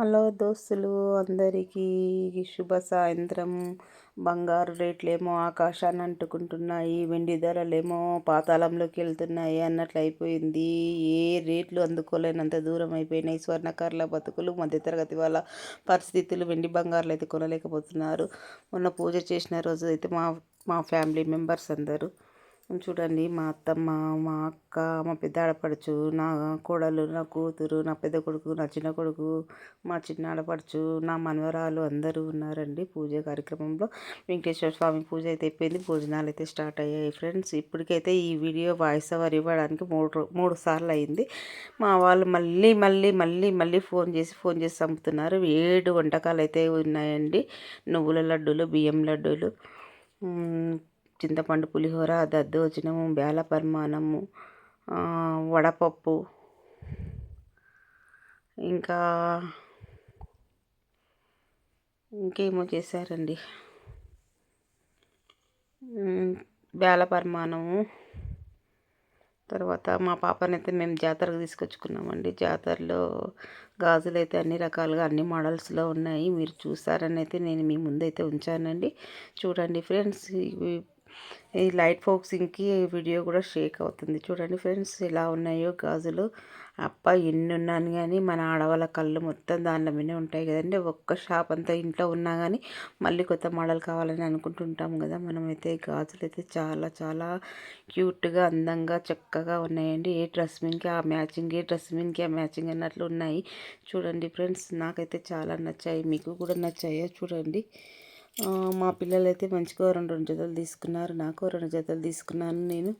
Hello దోస్తులు అందరికీ శుభ సాయంత్రం. బంగారు రేట్లేమో ఆకాశాన్ని అంటుకుంటున్నాయి వెండి ధరలేమో పాతాళంలోకి వెళ్తున్నాయి అన్నట్లు అయిపోయింది. ఏ రేట్లు అందుకోలేనంత దూరం అయిపోయినాయి. స్వర్ణకారుల బతుకులు మధ్యతరగతి వాళ్ళ పరిస్థితులు వెండి బంగారులు అయితే కొనలేకపోతున్నారు. మొన్న పూజ చేసిన రోజు అయితే మా మా ఫ్యామిలీ మెంబర్స్ అందరూ చూడండి. మా అత్తమ్మ మా అక్క మా పెద్ద ఆడపడుచు నా కోడలు నా కూతురు నా పెద్ద కొడుకు నా చిన్న కొడుకు మా చిన్న ఆడపడుచు నా మనవరాలు అందరూ ఉన్నారండి పూజ కార్యక్రమంలో. వెంకటేశ్వర స్వామి పూజ అయితే అయిపోయింది. భోజనాలు అయితే స్టార్ట్ అయ్యాయి ఫ్రెండ్స్. ఇప్పటికైతే ఈ వీడియో వాయిస్ ఓవర్ ఇవ్వడానికి మూడు మూడు సార్లు అయింది. మా వాళ్ళు మళ్ళీ మళ్ళీ మళ్ళీ మళ్ళీ ఫోన్ చేసి ఫోన్ చేసి చంపుతున్నారు. ఏడు వంటకాలు అయితే ఉన్నాయండి. నువ్వుల లడ్డూలు బియ్యం లడ్డూలు చింతపండు పులిహోర దద్దోజనము బేల పరిమాణము వడపప్పు ఇంకా ఇంకేమో చేశారండి. బేల పరిమాణము తర్వాత మా పాపనైతే మేము జాతరకు తీసుకొచ్చుకున్నామండి. జాతరలో గాజులు అయితే అన్ని రకాలుగా అన్ని మోడల్స్లో ఉన్నాయి. మీరు చూసారని అయితే నేను మీ ముందైతే ఉంచానండి. చూడండి ఫ్రెండ్స్ ఈ లైట్ ఫోక్సింగ్కి వీడియో కూడా షేక్ అవుతుంది. చూడండి ఫ్రెండ్స్ ఎలా ఉన్నాయో గాజులు. అప్ప ఎన్ని ఉన్నాను కానీ మన ఆడవాళ్ళ కళ్ళు మొత్తం దానిలో మీద ఉంటాయి కదండి. ఒక్క షాప్ అంతా ఇంట్లో ఉన్నా కానీ మళ్ళీ కొత్త మోడల్ కావాలని అనుకుంటుంటాం కదా. మనమైతే గాజులు అయితే చాలా చాలా క్యూట్గా అందంగా చక్కగా ఉన్నాయండి. ఏ డ్రెస్ మీన్కి ఆ మ్యాచింగ్ ఏ డ్రెస్ మీన్కి ఆ మ్యాచింగ్ అన్నట్లు ఉన్నాయి. చూడండి ఫ్రెండ్స్ నాకైతే చాలా నచ్చాయి. మీకు కూడా నచ్చాయో? చూడండి. మా పిల్లలైతే మంచిగా రెండు రెండు జతలు తీసుకున్నారు. నాకు రెండు జతలు తీసుకున్నాను. నేను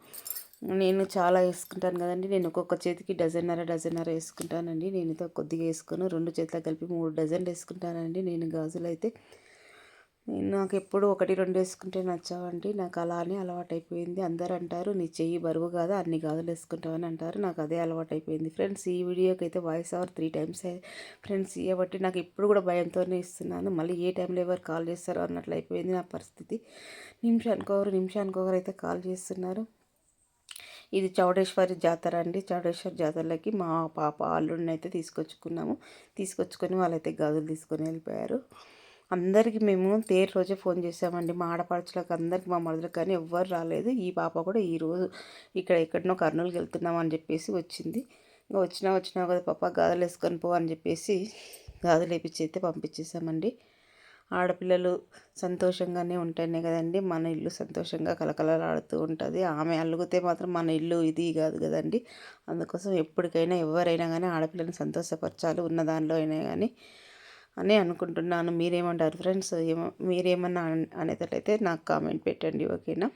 నేను చాలా వేసుకుంటాను కదండి. నేను ఒక్కొక్క చేతికి డజన్నర డజన్నర వేసుకుంటానండి. నేను కొద్దిగా వేసుకొని. రెండు చేతులకు కలిపి మూడు డజన్లు వేసుకుంటానండి. నేను గాజులు అయితే నాకు ఎప్పుడు ఒకటి రెండు వేసుకుంటే నచ్చావండి. నాకు అలానే అలవాటు అయిపోయింది అందరు అంటారు నీ చెయ్యి బరువు కాదా? అన్ని గాజులు వేసుకుంటావని అంటారు. నాకు అదే అలవాటు అయిపోయింది ఫ్రెండ్స్ ఈ వీడియోకి అయితే voice over three times friends ఇవ్వబట్టి నాకు ఇప్పుడు కూడా భయంతోనే ఇస్తున్నాను. మళ్ళీ ఏ టైంలో ఎవరు కాల్ చేస్తారో అన్నట్లు అయిపోయింది నా పరిస్థితి. నిమిషానికి ఒకరు నిమిషానికి ఒకరు అయితే కాల్ చేస్తున్నారు. ఇది చౌడేశ్వరి జాతర అండి. చౌడేశ్వరి జాతరలోకి మా పాప అల్లుడిని అయితే తీసుకొచ్చుకున్నాము. తీసుకొచ్చుకొని వాళ్ళైతే గాజులు తీసుకొని వెళ్ళిపోయారు. అందరికీ మేము తేరు రోజే ఫోన్ చేసామండి. మా ఆడపడుచులకు అందరికీ మా మరుదులకు కానీ ఎవ్వరు రాలేదు. ఈ పాప కూడా ఈరోజు ఇక్కడ ఎక్కడనో కర్నూలుకి వెళ్తున్నాం అని చెప్పేసి వచ్చింది. ఇంకా వచ్చినా వచ్చినా కదా పాప గాజులు వేసుకొని పో అని చెప్పేసి గాజులు వేపించి అయితే పంపించేసామండి. ఆడపిల్లలు సంతోషంగానే ఉంటేనే కదండి మన ఇల్లు సంతోషంగా కలకలలాడుతూ ఉంటుంది. ఆమె అలుగుతే మాత్రం మన ఇల్లు ఇది కాదు కదండి. అందుకోసం ఎప్పటికైనా ఎవరైనా కానీ ఆడపిల్లని సంతోషపరచాలి. ఉన్న దానిలో అయినా కానీ అని అనుకుంటున్నాను. మీరేమంటారు ఫ్రెండ్స్? ఏమో మీరేమన్నా అనేటట్లయితే నాకు కామెంట్ పెట్టండి ఓకేనా?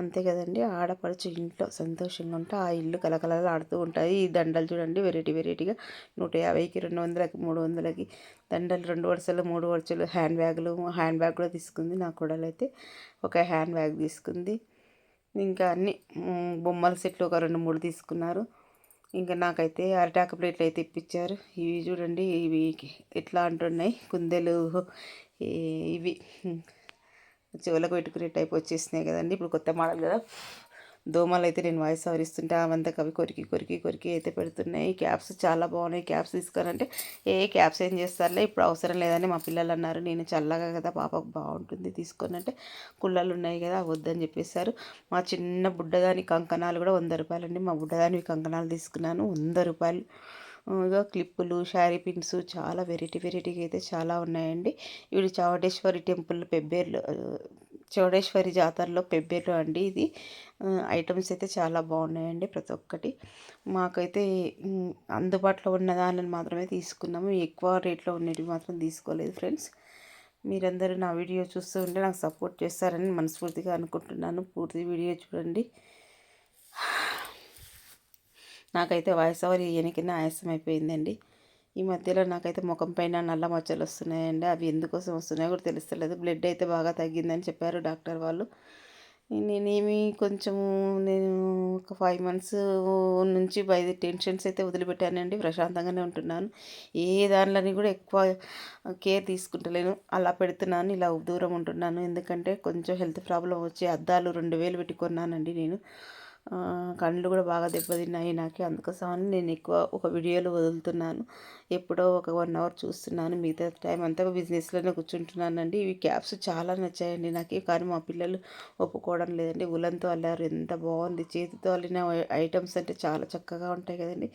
అంతే కదండి. ఆడపడుచు ఇంట్లో సంతోషంగా ఉంటే ఆ ఇల్లు కలకలలు ఆడుతూ ఉంటాయి. ఈ దండలు చూడండి వెరైటీ వెరైటీగా నూట యాభైకి రెండు వందలకి మూడు వందలకి దండలు రెండు వరుసలు మూడు వరుసలు హ్యాండ్ బ్యాగులు హ్యాండ్ బ్యాగ్ కూడా తీసుకుంది నా కూడలైతే ఒక హ్యాండ్ బ్యాగ్ తీసుకుంది. ఇంకా అన్ని బొమ్మల సెట్లు ఒక రెండు మూడు తీసుకున్నారు. ఇంకా నాకైతే అరిటాకు ప్లేట్లు అయితే ఇప్పించారు ఇవి చూడండి ఇవి ఎట్లా అంటున్నాయి? కుందెలు ఇవి. చెవులకు పెట్టుకునే టైప్ వచ్చేసినాయి కదండి. ఇప్పుడు కొత్త మోడల్ కదా. దోమలు అయితే నేను వాయిస్ సవరిస్తుంటే అవంతా కవి కొరికి కొరికి కొరికి అయితే పెడుతున్నాయి. క్యాప్స్ చాలా బాగున్నాయి. క్యాప్స్ తీసుకోనంటే ఏ క్యాప్స్ ఏం చేస్తారులే? ఇప్పుడు అవసరం లేదని మా పిల్లలు అన్నారు. నేను చల్లగా కదా పాపకు బాగుంటుంది తీసుకోనంటే కుళ్ళలు ఉన్నాయి కదా వద్దని చెప్పేశారు. మా చిన్న బుడ్డదాని కంకణాలు కూడా వంద రూపాయలండి. మా బుడ్డదాని కంకణాలు తీసుకున్నాను. వంద రూపాయలు. ఇక క్లిప్పులు శారీ పిన్స్ చాలా వెరైటీ వెరైటీగా అయితే చాలా ఉన్నాయండి. ఇవి చావటేశ్వరి టెంపుల్ పెబ్బేర్లు చౌడేశ్వరి జాతరలో పెబ్బేరు అండి ఇది. ఐటమ్స్ అయితే చాలా బాగున్నాయండి ప్రతి ఒక్కటి. మాకైతే అందుబాటులో ఉన్న దానిని మాత్రమే తీసుకున్నాము. ఎక్కువ రేట్లో ఉన్నవి మాత్రం తీసుకోలేదు ఫ్రెండ్స్. మీరందరూ నా వీడియో చూస్తూ ఉంటే నాకు సపోర్ట్ చేస్తారని మనస్ఫూర్తిగా అనుకుంటున్నాను. పూర్తి వీడియో చూడండి. నాకైతే వాయిస్ ఓవర్ ఇయనికిన ఆయాసం అయిపోయిందండి. ఈ మధ్యలో నాకైతే ముఖం పైన నల్ల మచ్చలు వస్తున్నాయండి. అవి ఎందుకోసం వస్తున్నాయో కూడా తెలుస్తలేదు. బ్లడ్ అయితే బాగా తగ్గిందని చెప్పారు డాక్టర్ వాళ్ళు. నేనేమి కొంచెము నేను ఒక ఫైవ్ మంత్స్ నుంచి బయట టెన్షన్స్ అయితే వదిలిపెట్టానండి. ప్రశాంతంగానే ఉంటున్నాను. ఏ దానిలోని కూడా ఎక్కువ కేర్ తీసుకుంటలేను. అలా పెడుతున్నాను. ఇలా దూరం ఉంటున్నాను. ఎందుకంటే కొంచెం హెల్త్ ప్రాబ్లం వచ్చి అద్దాలు రెండు వేలు పెట్టుకున్నానండి నేను. కళ్ళు కూడా బాగా దెబ్బతిన్నాయి నాకు. అందుకోసమని నేను ఎక్కువ ఒక వీడియోలో వదులుతున్నాను. ఎప్పుడో ఒక వన్ అవర్ చూస్తున్నాను. మిగతా టైం అంతా బిజినెస్లోనే కూర్చుంటున్నానండి. ఇవి క్యాప్స్ చాలా నచ్చాయండి నాకు. కానీ మా పిల్లలు ఒప్పుకోవడం లేదండి. ఉలంతో అల్లారు. ఎంత బాగుంది. చేతితో అల్లిన ఐటమ్స్ అంటే చాలా చక్కగా ఉంటాయి కదండి.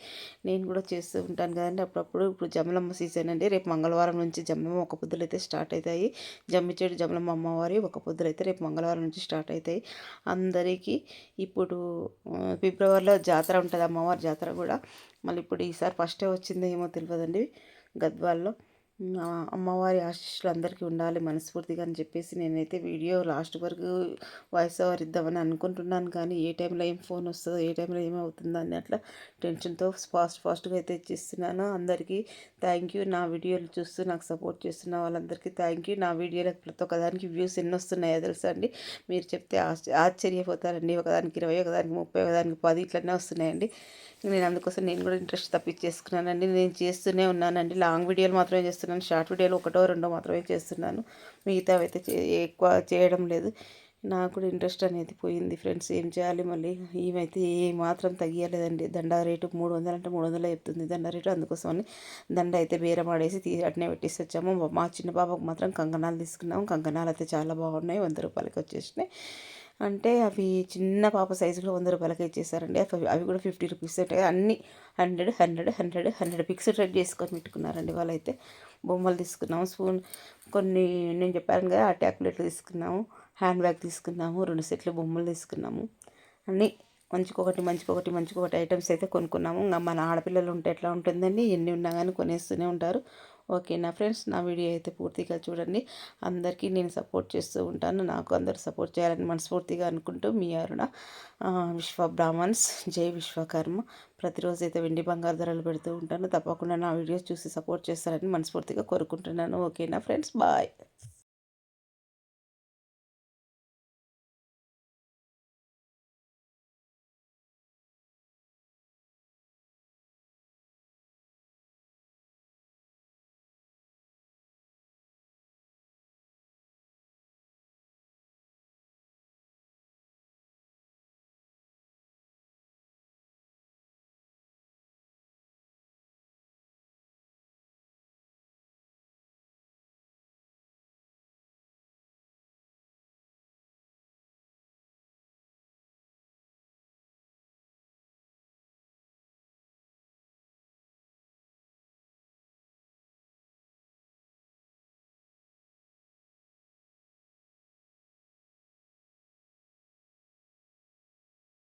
నేను కూడా చేస్తూ ఉంటాను కదండి. అప్పుడప్పుడు ఇప్పుడు జమలమ్మ సీజన్ అండి. రేపు మంగళవారం నుంచి జమలమ్మ ఒక పొద్దులు అయితే స్టార్ట్ అవుతాయి. జమ్మిచేడు జమలమ్మ అమ్మవారి ఒక పొద్దులు అయితే రేపు మంగళవారం నుంచి స్టార్ట్ అవుతాయి. అందరికీ ఇప్పుడు ఫిబ్రవరిలో జాతర ఉంటుంది అమ్మవారి జాతర కూడా. మళ్ళీ ఇప్పుడు ఈసారి ఫస్టే వచ్చిందో ఏమో తెలియదండి గద్వాల్లో. అమ్మవారి ఆశీస్సులు అందరికీ ఉండాలి మనస్ఫూర్తిగా అని చెప్పేసి నేనైతే వీడియో లాస్ట్ వరకు వాయిస్ ఓవర్ ఇద్దామని అనుకుంటున్నాను. కానీ ఏ టైంలో ఏం ఫోన్ వస్తుందో ఏ టైంలో ఏమవుతుందో అని అట్లా టెన్షన్తో ఫాస్ట్ ఫాస్ట్గా అయితే ఇచ్చిస్తున్నాను. అందరికీ థ్యాంక్ యూ నా వీడియోలు చూస్తూ నాకు సపోర్ట్ చేస్తున్న వాళ్ళందరికీ థ్యాంక్ యూ నా వీడియోలకు ప్రతి ఒక్కదానికి వ్యూస్ ఎన్ని వస్తున్నాయో తెలుసా అండి? మీరు చెప్తే ఆశ్చర్యపోతారండి. ఒకదానికి ఇరవై ఒకదానికి ముప్పై ఒకదానికి పది ఇట్లనే వస్తున్నాయండి. నేను అందుకోసం నేను కూడా ఇంట్రెస్ట్ తప్పించేసుకున్నానండి. నేను చేస్తూనే ఉన్నానండి. లాంగ్ వీడియోలు మాత్రమే చేస్తున్నాను. షార్ట్ వీడియోలు ఒకటో రెండో మాత్రమే చేస్తున్నాను. మిగతా అయితే ఎక్కువ చేయడం లేదు. నాకు కూడా ఇంట్రెస్ట్ అనేది పోయింది ఫ్రెండ్స్. ఏం చేయాలి మళ్ళీ? ఏమైతే ఏ మాత్రం తగ్గియలేదండి దండ రేటు మూడు వందలు అంటే మూడు వందలు చెప్తుంది. దండ రేటు అందుకోసమని దండ అయితే బేరం ఆడేసి తీ అట్నే పెట్టేసి వచ్చాము. మా చిన్న బాబాకు మాత్రం కంకణాలు తీసుకున్నాము. కంకణాలు అయితే చాలా బాగున్నాయి. వంద రూపాయలకి వచ్చేసినాయి. అంటే అవి చిన్న పాప సైజులో వంద రూపాయలకి ఇచ్చేసారండి. అవి కూడా ఫిఫ్టీ రూపీస్ ఉంటాయి అన్నీ hundred hundred hundred hundred fixed red చేసుకొని పెట్టుకున్నారండి వాళ్ళైతే. బొమ్మలు తీసుకున్నాము స్పూన్ కొన్ని నేను చెప్పాను కదా ఆ ట్యాబ్లెట్లు తీసుకున్నాము హ్యాండ్ బ్యాగ్ తీసుకున్నాము రెండు సెట్లు బొమ్మలు తీసుకున్నాము. అన్నీ మంచికొకటి మంచికొకటి మంచికొకటి ఐటమ్స్ అయితే కొనుక్కున్నాము. ఇంకా మన ఆడపిల్లలు ఉంటే ఎట్లా ఉంటుందండి? ఎన్ని ఉన్నా కానీ కొనేస్తూనే ఉంటారు. ఓకే నా ఫ్రెండ్స్ నా వీడియో అయితే పూర్తిగా చూడండి. అందరికీ నేను సపోర్ట్ చేస్తూ ఉంటాను. నాకు అందరు సపోర్ట్ చేయాలని మనస్ఫూర్తిగా అనుకుంటూ మీ అరుణ విశ్వ బ్రాహ్మణ్స్ జై విశ్వకర్మ. ప్రతిరోజు అయితే వెండి బంగారు ధరలు పెడుతూ ఉంటాను. తప్పకుండా నా వీడియోస్ చూసి సపోర్ట్ చేస్తారని మనస్ఫూర్తిగా కోరుకుంటున్నాను. ఓకేనా ఫ్రెండ్స్ బాయ్.